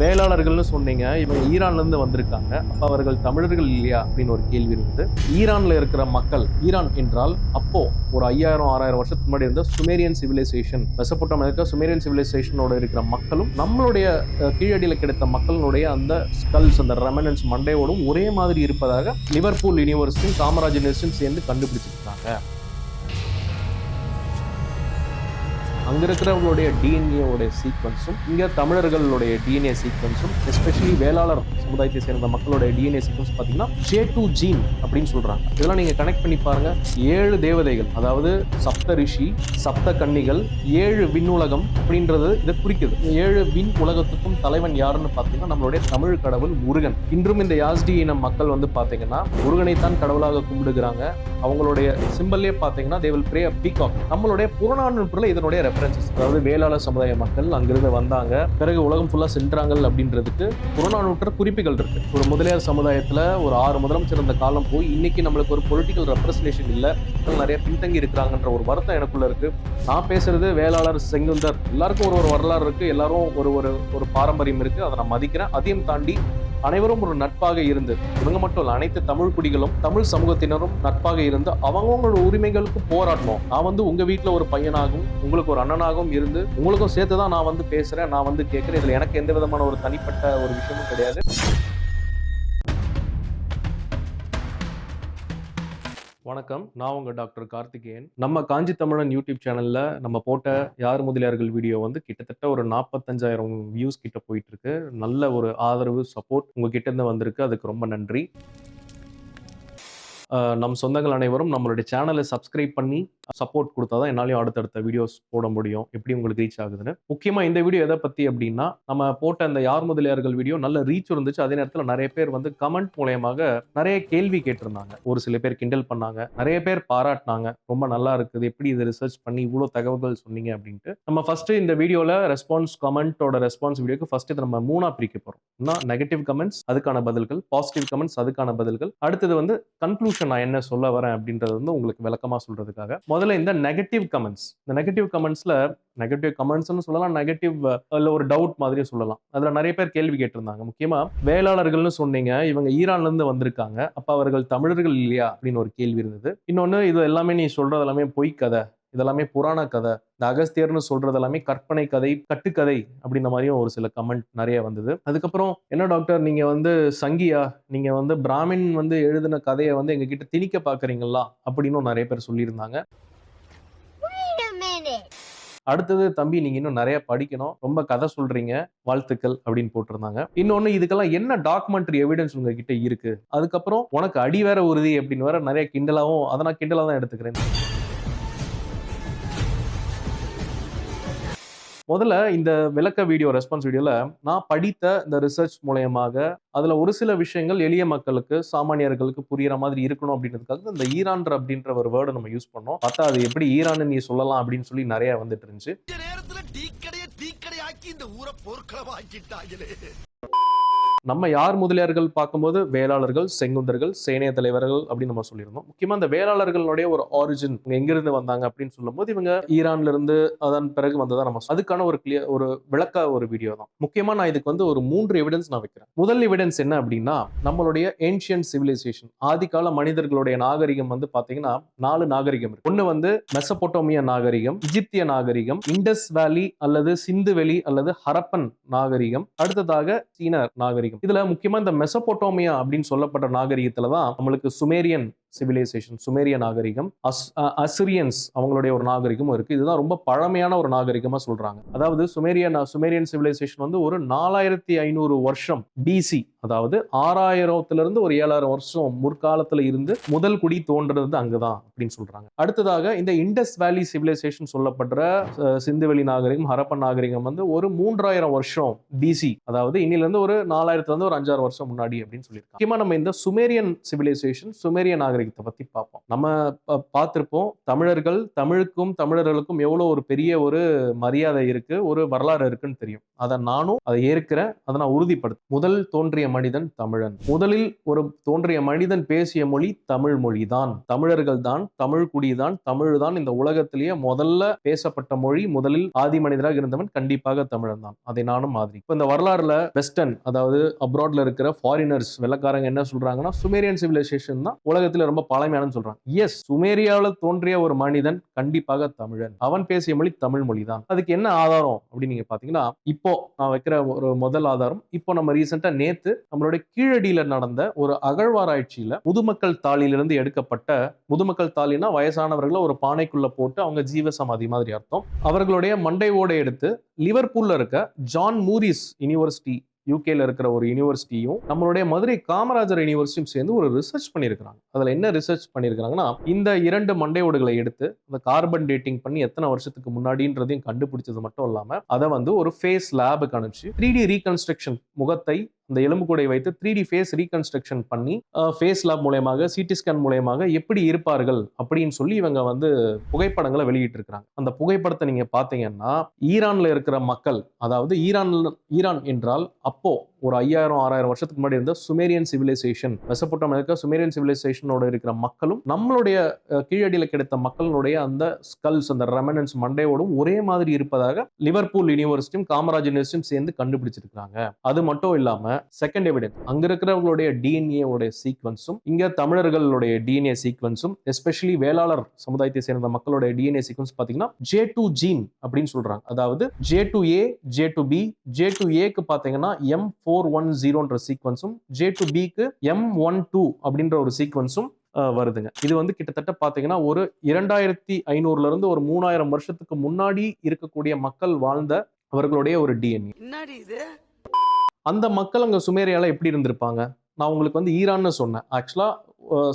வேளாளர்கள்னு சொன்னீங்க இவங்க ஈரான்ல இருந்து வந்திருக்காங்க. அப்ப அவர்கள் தமிழர்கள் இல்லையா அப்படின்னு ஒரு கேள்வி இருந்தது. ஈரான்ல இருக்கிற மக்கள் ஈரான் என்றால் அப்போ ஒரு ஐயாயிரம் ஆறாயிரம் வருஷத்துக்கு முன்னாடி இருந்த சுமேரியன் சிவிலைசேஷன் மெசப்போட்டாமியா இருக்க சுமேரியன் சிவிலைசேஷனோட இருக்கிற மக்களும் நம்மளுடைய கீழடியில் கிடைத்த மக்களினுடைய அந்த ஸ்கல்ஸ் அந்த ரெமனன்ஸ் மண்டையோடும் ஒரே மாதிரி இருப்பதாக லிவர்பூல் யூனிவர்சிட்டியும் காமராஜ் யூனிவர்சிட்டியும் சேர்ந்து கண்டுபிடிச்சிருக்காங்க. அங்கே இருக்கிறவங்களுடைய டிஎன்ஏவோட சீக்வன்ஸும் இங்கே தமிழர்களுடைய டிஎன்ஏ சீக்வன்ஸும் எஸ்பெஷலி வேளாளர் சமுதாயத்தை சேர்ந்த மக்களுடைய டிஎன்ஏ சீக்வன்ஸ் பார்த்தீங்கன்னா ஜே டூ ஜீன் அப்படின்னு சொல்கிறாங்க இதெல்லாம் நீங்கள் கனெக்ட் பண்ணி பாருங்க. ஏழு தேவதைகள் அதாவது சப்த ரிஷி சப்த கன்னிகள் ஏழு விண்ணுலகம் அப்படின்றது இதை குறிக்குது. ஏழு விண் உலகத்துக்கும் தலைவன் யாருன்னு பார்த்தீங்கன்னா நம்மளுடைய தமிழ் கடவுள் முருகன். இன்றும் இந்த யாஸ்டி இன மக்கள் வந்து பார்த்தீங்கன்னா முருகனைத்தான் கடவுளாக கும்பிடுகிறாங்க. அவங்களுடைய சிம்பல்லே பார்த்தீங்கன்னா they will pray a peacock நம்மளுடைய புறநானூற்றுல இதனுடைய ரெஃபரன்சஸ் அதாவது வேளாளர் சமுதாய மக்கள் அங்கிருந்து வந்தாங்க. பிறகு உலகம் ஃபுல்லாக சென்றாங்க அப்படின்றதுக்கு புறநானூற்று குறிப்புகள் இருக்கு. ஒரு முதலியார் சமுதாயத்தில் ஒரு ஆறு முதலமைச்சர் இருந்த காலம் போய் இன்னைக்கு நம்மளுக்கு ஒரு பொலிட்டிக்கல் ரெப்ரஸன்டேஷன் இல்லை. நிறைய பின்தங்கி இருக்கிறாங்கன்ற ஒரு வருத்தம் எனக்குள்ள இருக்கு. நான் பேசுறது வேளாளர் செங்குந்தர் எல்லாருக்கும் ஒரு ஒரு வரலாறு இருக்கு. எல்லாரும் ஒரு ஒரு ஒரு பாரம்பரியம் இருக்கு. அதை நான் மதிக்கிறேன். அதையும் தாண்டி அனைவரும் ஒரு நட்பாக இருந்து இவங்க மட்டும் இல்ல அனைத்து தமிழ் குடிகளும் தமிழ் சமூகத்தினரும் நட்பாக இருந்து அவங்கவுங்களோட உரிமைகளுக்கு போராடணும். நான் வந்து உங்க வீட்டில் ஒரு பையனாகவும் உங்களுக்கு ஒரு அண்ணனாகவும் இருந்து உங்களுக்கும் சேர்த்து தான் நான் வந்து பேசுறேன் நான் வந்து கேட்கிறேன் இதுல எனக்கு எந்த விதமான ஒரு தனிப்பட்ட ஒரு விஷயமும் கிடையாது. வணக்கம். நான் உங்கள் டாக்டர் கார்த்திகேயன். நம்ம காஞ்சி தமிழன் யூடியூப் சேனலில் நம்ம போட்ட யார் முதலியார்கள் வீடியோ வந்து கிட்டத்தட்ட ஒரு நாற்பத்தஞ்சாயிரம் வியூஸ் கிட்ட போயிட்டு இருக்கு நல்ல ஒரு ஆதரவு சப்போர்ட் உங்ககிட்ட இருந்து வந்திருக்கு. அதுக்கு ரொம்ப நன்றி. நம் சொந்தங்கள் அனைவரும் நம்மளுடைய சேனலை சப்ஸ்கிரைப் பண்ணி சப்போர்ட் கொடுத்தா தான் என்னாலையும் அடுத்தடுத்த வீடியோஸ் போட முடியும். எப்படி உங்களுக்கு ரீச் ஆகுதுன்னு. முக்கியமாக இந்த வீடியோ எதை பற்றி அப்படின்னா நம்ம போட்ட அந்த யார் முதலியார்கள் வீடியோ நல்ல ரீச் இருந்துச்சு. அதே நேரத்தில் நிறைய பேர் வந்து கமெண்ட் மூலயமாக நிறைய கேள்வி கேட்டிருந்தாங்க. ஒரு சில பேர் கிண்டல் பண்ணாங்க. நிறைய பேர் பாராட்டினாங்க. ரொம்ப நல்லா இருக்குது. எப்படி இதை ரிசர்ச் பண்ணி இவ்வளோ தகவல்கள் சொன்னீங்க அப்படின்ட்டு. நம்ம ஃபர்ஸ்ட் இந்த வீடியோவில் ரெஸ்பான்ஸ் கமெண்ட்டோட ரெஸ்பான்ஸ் வீடியோக்கு ஃபர்ஸ்ட் இதை நம்ம மூணாக பிரிக்க போகிறோம் நெகட்டிவ் கமெண்ட்ஸ் அதுக்கான பதில்கள். பாசிட்டிவ் கமெண்ட்ஸ் அதுக்கான பதில்கள். அடுத்தது வந்து கன்க்ளூஷன் நான் என்ன சொல்ல வரேன் அப்படின்றது வந்து உங்களுக்கு விளக்கமா சொல்றதுக்காக. முதல்ல இந்த நெகட்டிவ் கமெண்ட்ஸ் இந்த நெகட்டிவ் கமெண்ட்ஸில் நெகட்டிவ் கமெண்ட்ஸ்னு சொல்லலாம் நெகட்டிவ் இல்லை ஒரு டவுட் மாதிரி சொல்லலாம். அதில் நிறைய பேர் கேள்வி கேட்டிருந்தாங்க. முக்கியமாக வேளாளர்கள்னு சொன்னீங்க இவங்க ஈரான்லேருந்து வந்திருக்காங்க. அப்போ அவர்கள் தமிழர்கள் இல்லையா? அப்படின்னு ஒரு கேள்வி இருந்தது. இன்னொன்று இது எல்லாமே நீ சொல்கிறது எல்லாமே பொய் கதை. இதெல்லாமே புராண கதை. இந்த அகஸ்தியர்னு சொல்றது எல்லாமே கற்பனை கதை கட்டுக்கதை அப்படின்ற மாதிரியும் ஒரு சில கமெண்ட் நிறைய வந்தது. அதுக்கப்புறம் என்ன டாக்டர் நீங்க வந்து சங்கியா? நீங்க வந்து பிராமின் வந்து எழுதின கதையை வந்து எங்ககிட்ட திணிக்க பாக்குறீங்களா அப்படின்னு நிறைய பேர் சொல்லியிருந்தாங்க. அடுத்தது தம்பி நீங்க இன்னும் நிறைய படிக்கணும். ரொம்ப கதை சொல்றீங்க. வாழ்த்துக்கள் அப்படின்னு போட்டிருந்தாங்க. இன்னொன்னு இதுக்கெல்லாம் என்ன டாக்குமெண்ட்ரி எவிடன்ஸ் உங்ககிட்ட இருக்கு? அதுக்கப்புறம் உனக்கு அடி வேற உறுதி அப்படின்னு வேற நிறைய கிண்டலாவும் அதை நான் கிண்டலா தான் எடுத்துக்கிறேன். முதல்ல இந்த விளக்க வீடியோ ரெஸ்பான்ஸ் வீடியோல நான் படித்த இந்த ரிசர்ச் மூலயமாக அதுல ஒரு சில விஷயங்கள் எளிய மக்களுக்கு சாமானியர்களுக்கு புரிகிற மாதிரி இருக்கணும் அப்படின்றதுக்காக இந்த ஈரான் அப்படின்ற ஒரு வேர்டை நம்ம யூஸ் பண்ணோம். பார்த்தா அது எப்படி ஈரான் நீ சொல்லலாம் அப்படின்னு சொல்லி நிறைய வந்துட்டு இருந்துச்சு. நேரத்தில் நேரத்துல டீ கடைய டீ கடையாக்கி இந்த ஊரை போர்க்களமா நம்ம யார் முதலியார்கள் பார்க்கும்போது வேளாளர்கள் செங்குந்தர்கள் சேனைய தலைவர்கள் அப்படின்னு நம்ம சொல்லியிருந்தோம். முக்கியமா இந்த வேளாளர்களுடைய ஒரு ஆரிஜின் எங்கிருந்து வந்தாங்க அப்படின்னு சொல்லும்போது இவங்க ஈரான்ல இருந்து அதன் பிறகு வந்ததா நம்ம அதுக்கான ஒரு கிளியர் ஒரு விளக்க ஒரு வீடியோ தான். முக்கியமா நான் இதுக்கு வந்து ஒரு மூன்று எவிடன்ஸ் நான் வைக்கிறேன். முதல் எவிடன்ஸ் என்ன அப்படின்னா நம்மளுடைய ஏன்ஷியன் சிவிலைசேஷன் ஆதிகால மனிதர்களுடைய நாகரிகம் வந்து பாத்தீங்கன்னா நாலு நாகரிகம் இருக்கு. ஒண்ணு வந்து மெசபோட்டோமிய நாகரிகம் இஜிப்திய நாகரிகம் இண்டஸ் வேலி அல்லது சிந்து வெளி அல்லது ஹரப்பன் நாகரிகம் அடுத்ததாக சீன நாகரிகம். இதுல முக்கியமா இந்த மெசபோட்டோமியா அப்படின்னு சொல்லப்பட்ட நாகரிகத்துல தான் நம்மளுக்கு சுமேரியன் சிவிலைசேஷன் சுமேரிய நாகரிகம் அஸ் அசிரியன்ஸ் அவங்களுடைய ஒரு நாகரிகமும் இருக்குது இதுதான் ரொம்ப பழமையான ஒரு நாகரிகமாக சொல்கிறாங்க அதாவது சுமேரியன் சுமேரியன் சிவிலைசேஷன் வந்து ஒரு நாலாயிரத்தி ஐநூறு வருஷம் பிசி அதாவது ஆறாயிரத்துலேருந்து ஒரு ஏழாயிரம் வருஷம் முற்காலத்தில் இருந்து முதல் குடி தோன்றது அங்கே தான் அப்படின்னு சொல்கிறாங்க அடுத்ததாக இந்த இண்டஸ் வேலி சிவிலைசேஷன் சொல்லப்படுற சிந்துவெளி நாகரிகம் ஹரப்பன் நாகரிகம் வந்து ஒரு மூன்றாயிரம் வருஷம் பிசி அதாவது இன்னிலேருந்து ஒரு நாலாயிரத்துலேருந்து ஒரு அஞ்சாறு வருஷம் முன்னாடி அப்படின்னு சொல்லியிருக்காங்க. முக்கியமாக நம்ம இந்த சுமேரியன் சிவிலைசேஷன் சுமேரிய நாகரிகம் நாகரிகத்தை பத்தி பார்ப்போம். நம்ம ப- பார்த்திருப்போம் தமிழர்கள் தமிழுக்கும் தமிழர்களுக்கும் எவ்வளவு ஒரு பெரிய ஒரு மரியாதை இருக்கு ஒரு வரலாறு இருக்குன்னு தெரியும். அதை நானும் அதை ஏற்கிறேன் அதை நான் உறுதிப்படுத்த முதல் தோன்றிய மனிதன் தமிழன். முதலில் ஒரு தோன்றிய மனிதன் பேசிய மொழி தமிழ் மொழி தான். தமிழர்கள் தான் தமிழ் குடி தான் தமிழ் தான் இந்த உலகத்திலேயே முதல்ல பேசப்பட்ட மொழி. முதலில் ஆதி மனிதராக இருந்தவன் கண்டிப்பாக தமிழன் தான். அதை நானும் மாதிரி இப்போ இந்த வரலாறுல வெஸ்டர்ன் அதாவது அப்ராட்ல இருக்கிற ஃபாரினர்ஸ் வெள்ளக்காரங்க என்ன சொல்றாங்கன்னா சுமேரியன் சிவிலைசேஷன் தான் உலகத்தில் ரொம்ப பழமையானு சொல்றான். எஸ் சுமேரியாவில் தோன்றிய ஒரு மனிதன் கண்டிப்பாக தமிழன். அவன் பேசிய மொழி தமிழ் மொழி தான் அதுக்கு என்ன ஆதாரம் அப்படின்னு நீங்க பாத்தீங்கன்னா இப்போ நான் வைக்கிற ஒரு முதல் ஆதாரம் இப்போ நம்ம ரீசெண்டா நேத்து நம்மளுடைய கீழடியில நடந்த ஒரு அகழ்வாராய்ச்சியில முதுமக்கள் தாளிலிருந்து எடுக்கப்பட்ட முதுமக்கள் தாளினா வயசானவர்களை ஒரு பானைக்குள்ள போட்டு அவங்க ஜீவ சமாதி மாதிரி அர்த்தம். அவர்களுடைய மண்டை ஓடை எடுத்து லிவர்பூல்ல இருக்க ஜான் மூரிஸ் யூனிவர்சிட்டி யூகேல இருக்கிற ஒரு யூனிவர்சிட்டியும் நம்மளுடைய மதுரை காமராஜர் யூனிவர்சிட்டியும் சேர்ந்து ஒரு ரிசர்ச் பண்ணியிருக்கிறாங்க. அதில் என்ன ரிசர்ச் பண்ணியிருக்கிறாங்கன்னா இந்த இரண்டு மண்டை ஓடுகளை எடுத்து அந்த கார்பன் டேட்டிங் பண்ணி எத்தனை வருஷத்துக்கு முன்னாடின்றதையும் கண்டுபிடிச்சது மட்டும் இல்லாமல் அதை வந்து ஒரு ஃபேஸ் லேபுக்கு அனுப்பிச்சு த்ரீ டி ரீகன்ஸ்ட்ரக்ஷன் முகத்தை இந்த எலும்புக்கூடை வைத்து த்ரீ டி ஃபேஸ் ரீகன்ஸ்ட்ரக்ஷன் பண்ணி ஃபேஸ் லேப் மூலயமாக சிடி ஸ்கேன் மூலயமாக எப்படி இருப்பார்கள் அப்படின்னு சொல்லி இவங்க வந்து புகைப்படங்களை வெளியிட்டிருக்கிறாங்க. அந்த புகைப்படத்தை நீங்க பார்த்தீங்கன்னா ஈரான்ல இருக்கிற மக்கள் அதாவது ஈரான் ஈரான் என்றால் அப்போ ஒரு ஐயாயிரம் ஆறாயிரம் வருஷத்துக்கு முன்னாடி இருந்த சுமேரியன் சிவிலைசேஷன் மெசப்போட்டாமியா இருக்க சுமேரியன் சிவிலைசேஷனோட இருக்கிற மக்களும் நம்மளுடைய கீழடியில் கிடைத்த மக்களுடைய அந்த ஸ்கல்ஸ் அந்த ரெமனன்ஸ் மண்டையோடும் ஒரே மாதிரி இருப்பதாக லிவர்பூல் யூனிவர்சிட்டியும் காமராஜ் யூனிவர்சிட்டியும் சேர்ந்து கண்டுபிடிச்சிருக்காங்க அது மட்டும் இல்லாமல் செகண்ட் எவிடன்ஸ் அங்க இருக்கிறவங்களுடைய டிஎன்ஏ உடைய சீக்வன்ஸும் இங்க தமிழர்களுடைய டிஎன்ஏ சீக்வன்ஸும் எஸ்பெஷலி வேளாளர் சமுதாயத்தை சேர்ந்த மக்களுடைய டிஎன்ஏ சீக்வன்ஸ் பாத்தீங்கன்னா ஜே டூ ஜீன் அப்படின்னு சொல்றாங்க. அதாவது J two A J two B J two ஏக்கு பாத்தீங்கன்னா எம் ஃபோர் ஒன் ஜீரோன்ற சீக்வன்ஸும் ஜே டு பிக்கு எம் ஒன் டூ அப்படின்ற ஒரு சீக்வன்ஸும் வருதுங்க. இது வந்து கிட்டத்தட்ட பாத்தீங்கன்னா ஒரு இரண்டாயிரத்தி ஐநூறுல இருந்து ஒரு மூணாயிரம் வருஷத்துக்கு முன்னாடி இருக்கக்கூடிய மக்கள் வாழ்ந்த அவர்களுடைய ஒரு டிஎன்ஏ இது? அந்த மக்கள் அங்கே சுமேரியாவில் எப்படி இருந்திருப்பாங்க? நான் உங்களுக்கு வந்து ஈரான்னு சொன்னேன். ஆக்சுவலாக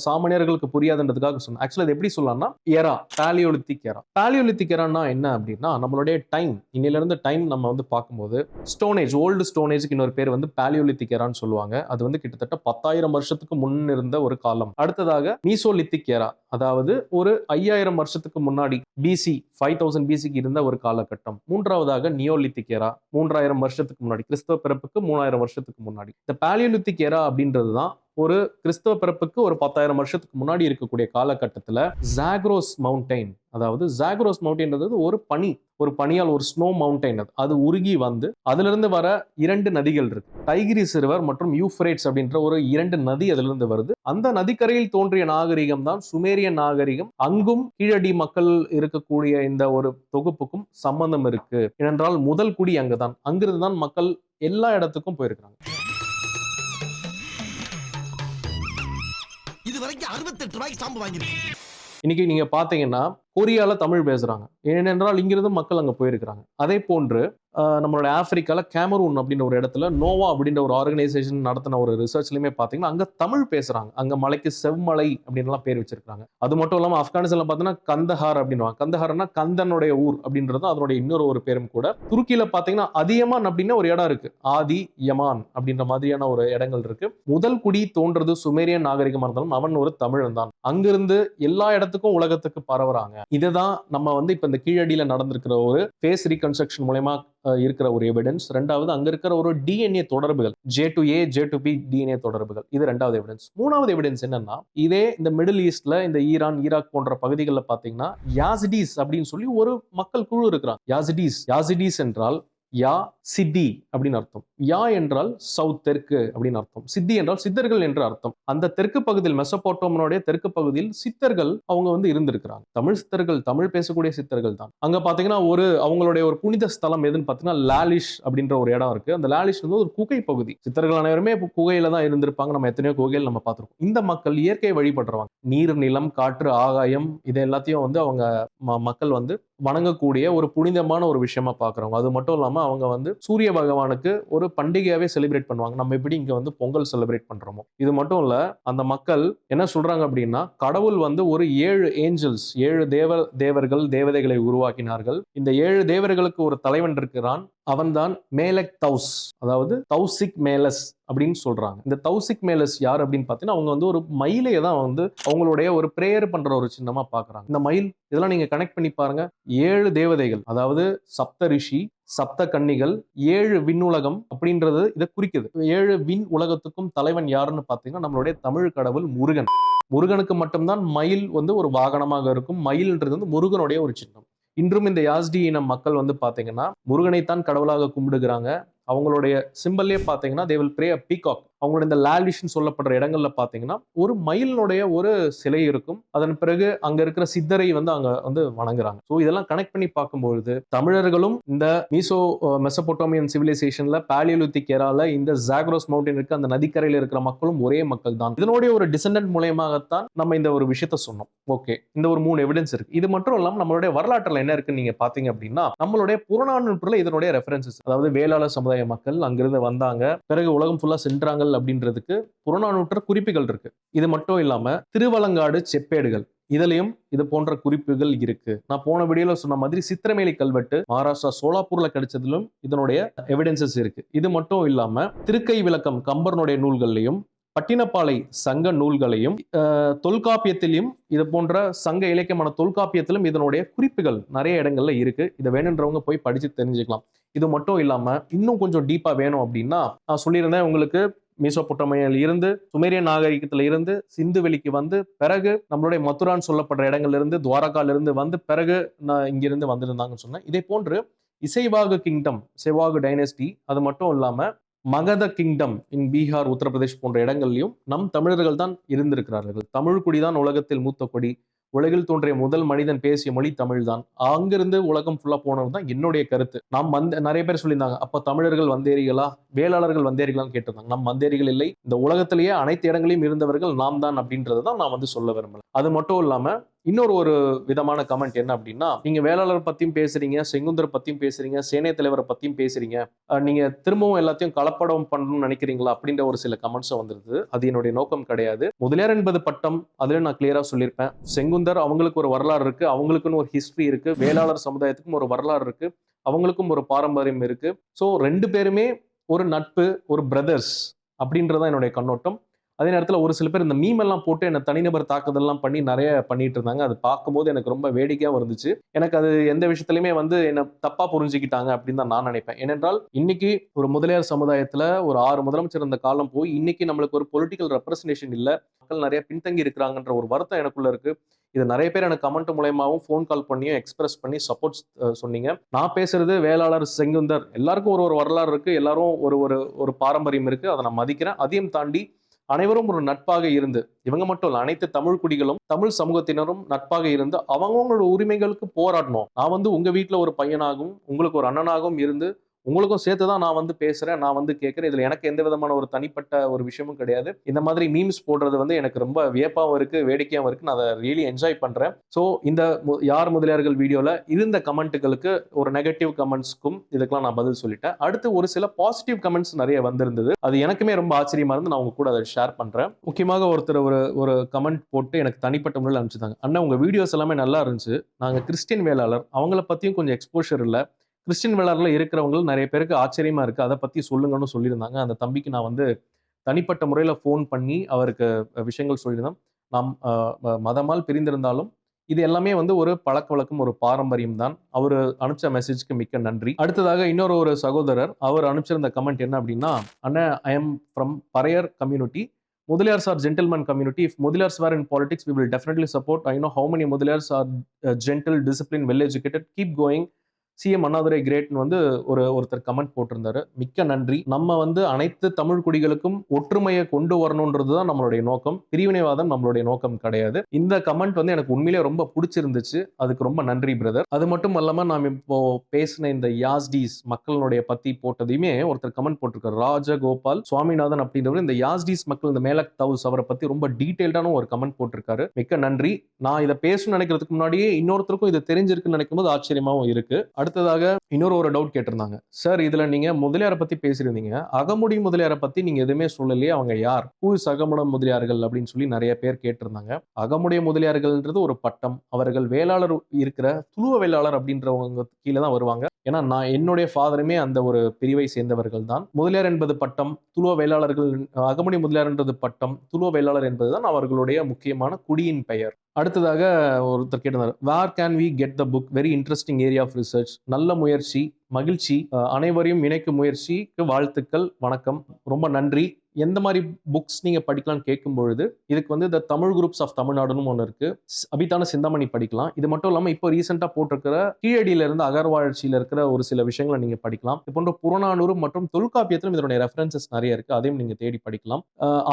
சாமானியர்களுக்கு புரியாதுன்றதுக்காக சொன்னேன். ஆக்சுவலாக இது எப்படி சொல்லலாம்னா எரா பேலியோலித்திக் எரா பேலியோலித்திக் எரான்னா என்ன அப்படின்னா நம்மளுடைய டைம் இன்னிலிருந்து டைம் நம்ம வந்து பார்க்கும்போது ஸ்டோனேஜ் ஓல்டு ஸ்டோனேஜ்க்கு இன்னொரு பேர் வந்து பேலியோலித்திக் எரான்னு சொல்லுவாங்க. அது வந்து கிட்டத்தட்ட பத்தாயிரம் வருஷத்துக்கு முன் இருந்த ஒரு காலம். அடுத்ததாக மீசோலித்திக் எரா அதாவது ஒரு ஐயாயிரம் வருஷத்துக்கு முன்னாடி பிசி ஃபைவ் தௌசண்ட் பிசிக்கு இருந்த ஒரு காலகட்டம். மூன்றாவதாக நியோலித்திக் எரா மூன்றாயிரம் வருஷத்துக்கு முன்னாடி கிறிஸ்தவ பிறப்புக்கு மூணாயிரம் வருஷத்துக்கு முன்னாடி. இந்த பேலியோலித்திக் எரா அப்படின்றது தான் ஒரு கிறிஸ்தவ பிறப்புக்கு ஒரு பத்தாயிரம் வருஷத்துக்கு முன்னாடி இருக்கக்கூடிய காலகட்டத்தில் ஜாக்ரோஸ் மவுண்டைன் அதாவது ஜாக்ரோஸ் மவுண்டைன்றது ஒரு பனி ஒரு பனியால் ஒரு ஸ்னோ மவுண்டைன் அது. அது உருகி வந்து அதிலிருந்து வர இரண்டு நதிகள் இருக்கு. டைகிரி சிறுவர் மற்றும் யூஃப்ரேட்ஸ் அப்படின்ற ஒரு இரண்டு நதி அதிலிருந்து வருது. அந்த நதிக்கரையில் தோன்றிய நாகரிகம் தான் சுமேரியன் நாகரிகம். அங்கும் கீழடி மக்கள் இருக்கக்கூடிய இந்த ஒரு தொகுப்புக்கும் சம்பந்தம் இருக்கு. ஏனென்றால் முதல் குடி அங்குதான். அங்கிருந்து தான் மக்கள் எல்லா இடத்துக்கும் போயிருக்கிறாங்க. இருபத்தெட்டு ரூபாய்க்கு சாம்பு வாங்கிருக்கேன் இன்னைக்கு நீங்க பாத்தீங்கன்னா கொரியால தமிழ் பேசுறாங்க. ஏனென்றால் இங்கிருந்து மக்கள் அங்க போயிருக்கிறாங்க. அதே போன்று நம்மளோட ஆஃப்ரிக்காவில் கேமரூன் அப்படின்ற ஒரு இடத்துல நோவா அப்படின்ற ஒரு ஆர்கனைசேஷன் நடத்தின ஒரு ரிசர்ச்லையுமே பார்த்தீங்கன்னா அங்கே தமிழ் பேசுகிறாங்க அங்கே மலைக்கு செவ்மலை அப்படின்லாம் பேர் வச்சிருக்காங்க அது மட்டும் இல்லாமல் ஆப்கானிஸ்தான்ல பார்த்தீங்கன்னா கந்தஹார் அப்படின்னுவாங்க. கந்தஹார்னா கந்தனுடைய ஊர் அப்படின்றது அதனுடைய இன்னொரு ஒரு பேரும் கூட. துருக்கியில் பார்த்தீங்கன்னா அதியமான் அப்படின்னு ஒரு இடம் இருக்கு. ஆதி யமான் அப்படின்ற மாதிரியான ஒரு இடங்கள் இருக்கு. முதல் குடி தோன்றது சுமேரியன் நாகரிகமாக இருந்தாலும் அவன் ஒரு தமிழன் தான். அங்கிருந்து எல்லா இடத்துக்கும் உலகத்துக்கு பரவுறாங்க. இதுதான் நம்ம வந்து இப்போ இந்த கீழடியில் நடந்திருக்கிற ஒரு ஃபேஸ் ரீகன்ஸ்ட்ரக்ஷன் மூலயமா இருக்கிற ஒரு எவிடன்ஸ் ரெண்டாவது அங்க இருக்கிற ஒரு டிஎன்ஏ தொடர்புகள். J two A J two B DNA தொடர்புகள். இது ரெண்டாவது எவிடன்ஸ் மூணாவது எவிடன்ஸ் என்னன்னா இதே இந்த மிடில் ஈஸ்ட்ல இந்த ஈரான் ஈராக் போன்ற பகுதிகளில் பாத்தீங்கன்னா யாசிடிஸ் அப்படின்னு சொல்லி ஒரு மக்கள் குழு இருக்கிறாங்க. யாசிடிஸ் யாசிடிஸ் என்றால் யா சித்தி அப்படின்னு அர்த்தம். யா என்றால் சவுத் தெற்கு அப்படின்னு அர்த்தம். சித்தி என்றால் சித்தர்கள் என்று அர்த்தம். அந்த தெற்கு பகுதியில் மெசப்போட்டோமனுடைய தெற்கு பகுதியில் சித்தர்கள் அவங்க வந்து இருந்திருக்கிறாங்க. தமிழ் சித்தர்கள் தமிழ் பேசக்கூடிய சித்தர்கள் தான். அங்க பாத்தீங்கன்னா ஒரு அவங்களுடைய ஒரு புனித ஸ்தலம் எதுன்னு பாத்தீங்கன்னா லாலிஷ் அப்படின்ற ஒரு இடம் இருக்கு. அந்த லாலிஷ் வந்து ஒரு குகை பகுதி. சித்தர்கள் அனைவருமே குகையில தான் இருந்திருப்பாங்க. நம்ம எத்தனையோ குகையில் நம்ம பார்த்துருக்கோம். இந்த மக்கள் இயற்கையை வழிபடுறவங்க. நீர் நிலம் காற்று ஆகாயம் இது எல்லாத்தையும் வந்து அவங்க ம- மக்கள் வந்து வணங்கக்கூடிய ஒரு புனிதமான ஒரு விஷயமா பார்க்குறவங்க. அது மட்டும் இல்லாமல் அவங்க வந்து சூரிய பகவானுக்கு ஒரு பண்டிகையாகவே செலிப்ரேட் பண்ணுவாங்க. நம்ம எப்படி இங்கே வந்து பொங்கல் செலிப்ரேட் பண்ணுறோமோ இது மட்டும் இல்லை அந்த மக்கள் என்ன சொல்கிறாங்க அப்படின்னா கடவுள் வந்து ஒரு ஏழு ஏஞ்சல்ஸ் ஏழு தேவ தேவர்கள் தேவதைகளை உருவாக்கினார்கள். இந்த ஏழு தேவர்களுக்கு ஒரு தலைவன் இருக்கிறான். அவன்தான் மேலக் தௌஸ் அதாவது தௌசிக் மேலஸ் அப்படின்னு சொல்றாங்க. இந்த தௌசிக் மேலஸ் யார் அப்படின்னு பார்த்தீங்கன்னா அவங்க வந்து ஒரு மயிலையை தான் வந்து அவங்களுடைய ஒரு பிரேயர் பண்ற ஒரு சின்னமா பாக்குறாங்க இந்த மயில் இதெல்லாம் நீங்க கனெக்ட் பண்ணி பாருங்க. ஏழு தேவதைகள் அதாவது சப்த ரிஷி சப்த கன்னிகள் ஏழு விண்ணுலகம் அப்படின்றது இதை குறிக்குது. ஏழு விண் உலகத்துக்கும் தலைவன் யாருன்னு பார்த்தீங்கன்னா நம்மளுடைய தமிழ் கடவுள் முருகன். முருகனுக்கு மட்டும்தான் மயில் வந்து ஒரு வாகனமாக இருக்கும். மயில்ன்றது வந்து முருகனுடைய ஒரு சின்னம். இன்றும் இந்த யாஸ்டி இன மக்கள் வந்து பார்த்தீங்கன்னா முருகனைத்தான் கடவுளாக கும்பிடுகிறாங்க. அவங்களுடைய சிம்பல்லே பார்த்தீங்கன்னா they will pray a peacock அவங்களோட இந்த லாலிஷ்னு சொல்லப்படுற இடங்கள்ல பார்த்தீங்கன்னா ஒரு மயிலினுடைய ஒரு சிலை இருக்கும். அதன் பிறகு அங்க இருக்கிற சித்தரை வந்து அங்க வந்து வணங்குறாங்க. ஸோ இதெல்லாம் கனெக்ட் பண்ணி பார்க்கும்பொழுது தமிழர்களும் இந்த மீசோ மெசபோட்டோமியன் சிவிலைசேஷன்ல பேலியோலித்திக் ஏரால இந்த ஜாக்ரோஸ் மவுண்டன் இருக்க அந்த நதிக்கரையில் இருக்கிற மக்களும் ஒரே மக்கள் தான் இதனுடைய ஒரு டிசண்டன்ட் மூலயமாகத்தான் நம்ம இந்த ஒரு விஷயத்த சொன்னோம். ஓகே இந்த ஒரு மூணு எவிடன்ஸ் இருக்கு. இது மட்டும் இல்லாமல் நம்மளுடைய வரலாற்றுல என்ன இருக்குன்னு நீங்க பாத்தீங்க அப்படின்னா நம்மளுடைய புறநானூற்றுல இதனுடைய ரெஃபரன்சஸ் அதாவது வேளாளர் சமுதாய மக்கள் அங்கிருந்து வந்தாங்க. பிறகு உலகம் ஃபுல்லா சென்றாங்க அப்படின்றதுக்கு புறநானூற்ற குறிப்புகள் இருக்கு. இது மட்டும் இல்லாம திருவலங்காடு செப்பேடுகள். இதுலயும் இது போன்ற குறிப்புகள் இருக்கு. நான் போன வீடியோல சொன்ன மாதிரி சித்திரமேலி கல்வெட்டு மகாராஷ்டிரா சோலாப்பூர்ல கிடைச்சதிலும் இதனுடைய எவிடன்சஸ் இருக்கு. இது மட்டும் இல்லாம திருக்கை விளக்கம் கம்பர்னுடைய நூல்கள்லையும் பட்டினப்பாலை சங்க நூல்களையும் தொல்காப்பியத்திலையும் இது போன்ற சங்க இலக்கியமான தொல்காப்பியத்திலும் இதனுடைய குறிப்புகள் நிறைய இடங்கள்ல இருக்கு. இதை வேணுன்றவங்க போய் படிச்சு தெரிஞ்சுக்கலாம். இது மட்டும் இல்லாம இன்னும் கொஞ்சம் டீப்பா வேணும் அப்படின்னா நான் சொல்லியிருந்தேன் உங்களுக்கு மீசோபொட்டமையில் இருந்து சுமேரிய நாகரிகத்துல இருந்து சிந்து வெளிக்கு வந்து பிறகு நம்மளுடைய மதுரான்னு சொல்லப்படுற இடங்கள்ல இருந்து துவாரகால இருந்து வந்து பிறகு நான் இங்கிருந்து வந்திருந்தாங்கன்னு சொன்னேன். இதே போன்று இசைவாகு கிங்டம் இசைவாகு டைனஸ்டி அது மட்டும் இல்லாம மகத கிங்டம் இன் பீகார் உத்தரப்பிரதேஷ் போன்ற இடங்கள்லையும் நம் தமிழர்கள் தான் இருந்திருக்கிறார்கள். தமிழ் குடி தான் உலகத்தில் மூத்த கொடி. உலகில் தோன்றிய முதல் மனிதன் பேசிய மொழி தமிழ் தான். அங்கிருந்து உலகம் ஃபுல்லாக போனது தான் என்னுடைய கருத்து. நாம் வந்த நிறைய பேர் சொல்லியிருந்தாங்க அப்போ தமிழர்கள் வந்தேரிகளா வேளாளர்கள் வந்தேரிகளான்னு கேட்டிருந்தாங்க. நம் வந்தேரிகள் இல்லை. இந்த உலகத்திலேயே அனைத்து இடங்களிலும் இருந்தவர்கள் நாம் தான் அப்படின்றது தான் நான் வந்து சொல்ல விரும்பல அது மட்டும் இல்லாமல் இன்னொரு ஒரு விதமான கமெண்ட் என்ன அப்படின்னா நீங்க வேளாளர் பத்தியும் பேசுறீங்க செங்குந்தர் பத்தியும் பேசுறீங்க சேனை தலைவரை பத்தியும் பேசுறீங்க. நீங்க திரும்பவும் எல்லாத்தையும் கலப்படம் பண்ணணும்னு நினைக்கிறீங்களா அப்படின்ற ஒரு சில கமெண்ட்ஸும் வந்துருது. அது என்னுடைய நோக்கம் கிடையாது. முதலியார் என்பது பட்டம் அதுல நான் கிளியரா சொல்லியிருப்பேன். செங்குந்தர் அவங்களுக்கு ஒரு வரலாறு இருக்கு அவங்களுக்குன்னு ஒரு ஹிஸ்டரி இருக்கு. வேளாளர் சமுதாயத்துக்கும் ஒரு வரலாறு இருக்கு அவங்களுக்கும் ஒரு பாரம்பரியம் இருக்கு. ஸோ ரெண்டு பேருமே ஒரு நட்பு ஒரு பிரதர்ஸ் அப்படின்றதான் என்னுடைய கண்ணோட்டம். அதே நேரத்தில் ஒரு சில பேர் இந்த மீம் எல்லாம் போட்டு என்னை தனிநபர் தாக்குதல்லாம் பண்ணி நிறைய பண்ணிட்டு இருந்தாங்க. அது பார்க்கும்போது எனக்கு ரொம்ப வேடிக்கையாக இருந்துச்சு. எனக்கு அது எந்த விஷயத்துலையுமே வந்து என்னை தப்பாக புரிஞ்சுக்கிட்டாங்க அப்படின்னு தான் நான் நினைப்பேன். ஏனென்றால் இன்னைக்கு ஒரு முதலியார் சமுதாயத்தில் ஒரு ஆறு முதலமைச்சர் இருந்த காலம் போய் இன்னைக்கு நம்மளுக்கு ஒரு பொலிட்டிக்கல் ரெப்ரஸன்டேஷன் இல்லை. மக்கள் நிறைய பின்தங்கி இருக்கிறாங்கன்ற ஒரு வருத்தம் எனக்குள்ள இருக்கு. இது நிறைய பேர் எனக்கு கமெண்ட் மூலயமாவும் ஃபோன் கால் பண்ணியும் எக்ஸ்பிரஸ் பண்ணி சப்போர்ட் சொன்னீங்க. நான் பேசுறது வேளாளர் செங்குந்தர் எல்லாருக்கும் ஒரு ஒரு வரலாறு இருக்கு. எல்லாரும் ஒரு ஒரு ஒரு பாரம்பரியம் இருக்கு. அதை நான் மதிக்கிறேன். அதையும் தாண்டி அனைவரும் ஒரு நட்பாக இருந்து இவங்க மட்டும் இல்ல அனைத்து தமிழ் குடிகளும் தமிழ் சமூகத்தினரும் நட்பாக இருந்து அவங்கவுங்களோட உரிமைகளுக்கு போராடணும். நான் வந்து உங்க வீட்டுல ஒரு பையனாகவும் உங்களுக்கு ஒரு அண்ணனாகவும் இருந்து உங்களுக்கும் சேர்த்து தான் நான் வந்து பேசுறேன். நான் வந்து கேட்கறேன் இதுல எனக்கு எந்த விதமான ஒரு தனிப்பட்ட ஒரு விஷயமும் கிடையாது. இந்த மாதிரி மீம்ஸ் போடுறது வந்து எனக்கு ரொம்ப வியப்பாகவும் இருக்கு வேடிக்கையாகவும் இருக்கு. நான் அதை ரியலி என்ஜாய் பண்றேன். ஸோ இந்த மு- யார் முதலியார்கள் வீடியோல இருந்த கமெண்ட்டுகளுக்கு ஒரு நெகட்டிவ் கமெண்ட்ஸ்க்கும் இதுக்கெல்லாம் நான் பதில் சொல்லிட்டேன். அடுத்து ஒரு சில பாசிட்டிவ் கமெண்ட்ஸ் நிறைய வந்திருந்தது. அது எனக்குமே ரொம்ப ஆச்சரியமா இருந்து நான் உங்க கூட அதை ஷேர் பண்றேன். முக்கியமாக ஒருத்தர் ஒரு ஒரு கமெண்ட் போட்டு எனக்கு தனிப்பட்ட முறையில் அனுப்பிச்சிருந்தாங்க அண்ணா உங்க வீடியோஸ் எல்லாமே நல்லா இருந்துச்சு. நாங்கள் கிறிஸ்டியன் வேளாளர். அவங்கள பத்தியும் கொஞ்சம் எக்ஸ்போஷர் இல்லை. கிறிஸ்டின் வேளாளர்ல இருக்கிறவங்களும் நிறைய பேருக்கு ஆச்சரியமா இருக்கு. அதை பத்தி சொல்லுங்கன்னு சொல்லியிருந்தாங்க. அந்த தம்பிக்கு நான் வந்து தனிப்பட்ட முறையில் ஃபோன் பண்ணி அவருக்கு விஷயங்கள் சொல்லியிருந்தோம் நாம் மதமால் பிரிந்திருந்தாலும் இது எல்லாமே வந்து ஒரு பழக்க வழக்கம் ஒரு பாரம்பரியம் தான். அவர் அனுப்பிச்ச மெசேஜ்க்கு மிக்க நன்றி. அடுத்ததாக இன்னொரு ஒரு சகோதரர் அவர் அனுப்பிச்சிருந்த கமெண்ட் என்ன அப்படின்னா அண்ணா I am from Paraiyar community Mudaliars are gentleman community if Mudaliars were in politics we will definitely support I know how many Mudaliars are gentle discipline well educated keep going CM Annadurai கிரேட்னு வந்து ஒரு ஒருத்தர் comment போட்டிருந்தாரு. மிக்க நன்றி. நம்ம வந்து அனைத்து தமிழ் குடிகளுக்கும் ஒற்றுமையை கொண்டு வரணுன்றது தான் நம்மளுடைய நோக்கம். பிரிவினைவாதம் நம்மளுடைய நோக்கம் கிடையாது. இந்த கமெண்ட் வந்து எனக்கு உண்மையிலேயே ரொம்ப பிடிச்சிருந்துச்சு. அதுக்கு ரொம்ப நன்றி பிரதர் அது மட்டும் இல்லாமல் நாம் இப்போ பேசின இந்த யாஸ்டீஸ் மக்களுடைய பத்தி போட்டதையுமே ஒருத்தர் கமெண்ட் போட்டிருக்காரு. ராஜகோபால் சுவாமிநாதன் அப்படின்றவர் இந்த யாஸ்டீஸ் மக்கள் இந்த மேலக் தவுஸ் அவரை பத்தி ரொம்ப டீட்டெயில்டான ஒரு கமெண்ட் போட்டிருக்காரு. மிக்க நன்றி. நான் இதை பேசணும்னு நினைக்கிறதுக்கு முன்னாடியே இன்னொருத்தருக்கும் இது தெரிஞ்சிருக்குன்னு நினைக்கும் போது ஆச்சரியமாவும் இருக்கு. அடுத்ததாக இன்னொரு ஒரு டவுட் கேட்டிருந்தாங்க. சார் இதுல நீங்க முதலியாரை பத்தி பேசியிருந்தீங்க. அகமுடி முதலியாரை பத்தி நீங்க எதுவுமே சொல்லலையே அவங்க யார்? ஹூ இஸ் அகமுட முதலியார்கள்? அப்படின்னு சொல்லி நிறைய பேர் கேட்டிருந்தாங்க. அகமுடைய முதலியார்கள்ன்றது ஒரு பட்டம். அவர்கள் வேளாளர் இருக்கிற துளுவ வேளாளர் அப்படின்றவங்க கீழே தான் வருவாங்க. ஏன்னா நான் என்னுடைய ஃபாதருமே அந்த ஒரு பிரிவை சேர்ந்தவர்கள் தான் முதலியார் என்பது பட்டம் துளுவ வேளாளர்கள் அகமணி முதலியார் என்றது பட்டம் துளுவ வேளாளர் என்பதுதான் அவர்களுடைய முக்கியமான குடியின் பெயர். அடுத்ததாக ஒருத்தர் கேட்டிருந்தார் where can we get the book very interesting area of research நல்ல முயற்சி மகிழ்ச்சி அனைவரையும் இணைக்கும் முயற்சிக்கு வாழ்த்துக்கள் வணக்கம். ரொம்ப நன்றி. எந்த மாதிரி புக்ஸ் நீங்கள் படிக்கலாம்னு கேட்கும் பொழுது இதுக்கு வந்து இந்த தமிழ் குரூப்ஸ் ஆஃப் தமிழ்நாடுன்னு ஒன்று இருக்குது அபிதான சிந்தாமணி படிக்கலாம். இது மட்டும் இல்லாமல் இப்போ ரீசெண்டாக போட்டிருக்கிற கீழடியிலிருந்து இருந்து இருக்கிற ஒரு சில விஷயங்களை நீங்கள் படிக்கலாம். இது போன்ற புறநானூறு மற்றும் தொல்காப்பியத்திலும் இதனுடைய ரெஃபரன்சஸ் நிறைய இருக்குது அதையும் நீங்கள் தேடி படிக்கலாம்.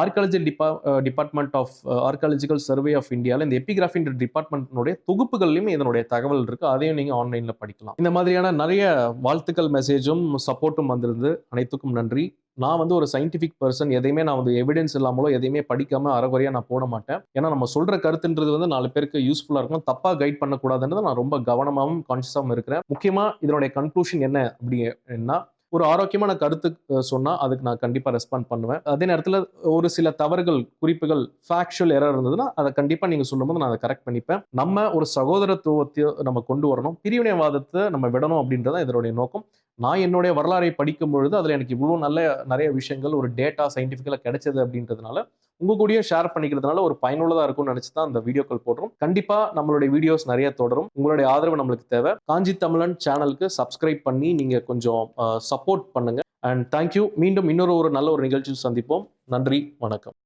Archaeology Dibha department of archaeological survey of இந்தியாவில் இந்த எபிகிராஃபின்ற டிபார்ட்மெண்ட்னுடைய தொகுப்புகள்லையும் இதனுடைய தகவல் இருக்குது அதையும் நீங்கள் ஆன்லைனில் படிக்கலாம். இந்த மாதிரியான நிறைய வாழ்த்துக்கள் மெசேஜும் சப்போர்ட்டும் வந்திருந்து அனைத்துக்கும் நன்றி. நான் வந்து ஒரு சயின்டிஃபிக் பர்சன் எதையுமே நான் வந்து எவிடன்ஸ் இல்லாமலோ எதையுமே படிக்காம அறகுறையாக நான் போட மாட்டேன். ஏன்னா நம்ம சொல்ற கருத்துன்றது வந்து நாலு பேருக்கு யூஸ்ஃபுல்லாக இருக்கும் தப்பாக கைட் பண்ணக்கூடாதுன்றது நான் ரொம்ப கவனமாகவும் கான்சியஸாகவும் இருக்கிறேன். முக்கியமாக இதனுடைய கன்க்ளூஷன் என்ன அப்படின்னா ஒரு ஆரோக்கியமான கருத்து சொன்னால் அதுக்கு நான் கண்டிப்பாக ரெஸ்பாண்ட் பண்ணுவேன். அதே நேரத்தில் ஒரு சில தவறுகள் குறிப்புகள் ஃபேக்சுவல் எரர் இருந்ததுன்னா அதை கண்டிப்பாக நீங்கள் சொல்லும்போது நான் அதை கரெக்ட் பண்ணிப்பேன். நம்ம ஒரு சகோதரத்துவத்தை நம்ம கொண்டு வரணும். பிரிவினைவாதத்தை நம்ம விடணும் அப்படின்றதான் இதனுடைய நோக்கம். நான் என்னுடைய வரலாறை படிக்கும் பொழுது அதில் எனக்கு இவ்வளோ நல்ல நிறைய விஷயங்கள் ஒரு டேட்டா சயின்டிஃபிக்கலாக கிடைச்சது அப்படின்றதுனால உங்க கூடயே ஷேர் பண்ணிக்கிறதுனால ஒரு பயனுள்ளதாக இருக்கும்னு நினச்சி தான் அந்த வீடியோக்கள் போடுறோம். கண்டிப்பாக நம்மளுடைய வீடியோஸ் நிறைய தொடரும். உங்களுடைய ஆதரவு நம்மளுக்கு தேவை. காஞ்சி தமிழன் சேனலுக்கு சப்ஸ்கிரைப் பண்ணி நீங்கள் கொஞ்சம் சப்போர்ட் பண்ணுங்கள் அண்ட் தேங்க்யூ மீண்டும் இன்னொரு ஒரு நல்ல ஒரு நிகழ்ச்சியில் சந்திப்போம். நன்றி. வணக்கம்.